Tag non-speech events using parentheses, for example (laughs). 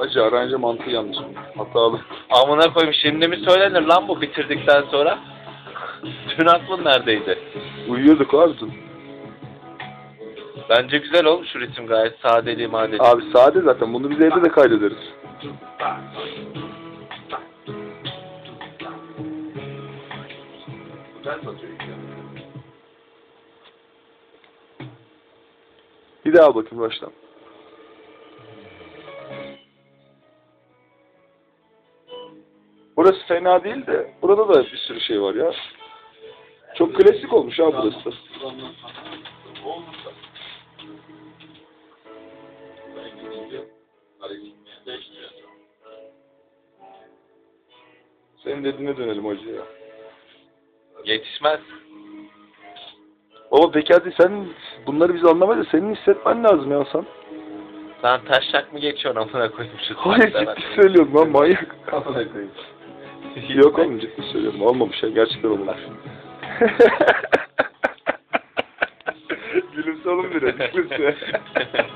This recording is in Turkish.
Acı arayınca mantığı yanlış. Hatalı. Amına koyayım şimdi mi söylenir lan bu bitirdikten sonra? Dün aklın neredeydi? Uyuyorduk abi dün. Bence güzel olmuş şu ritim gayet sadeli madeli. Abi sade zaten. Bunu biz evde de kaydederiz. Bir daha bakayım baştan. Burası fena değil de burada da bir sürü şey var ya. Çok klasik olmuş abi burası. Senin dediğine dönelim hacı ya. Yetişmez. Baba peki hadi sen bunları biz anlamayız da senin hissetmen lazım ya sen. Sen taşak mı geçiyorsun amına koyayım şu Hayır ciddi söylüyorum lan manyak. Amına koyayım. Yok oğlum ciddi söylüyorum olmamış ya gerçekten olmamış. (laughs) (laughs) Gülümse oğlum biraz gülümse. (laughs)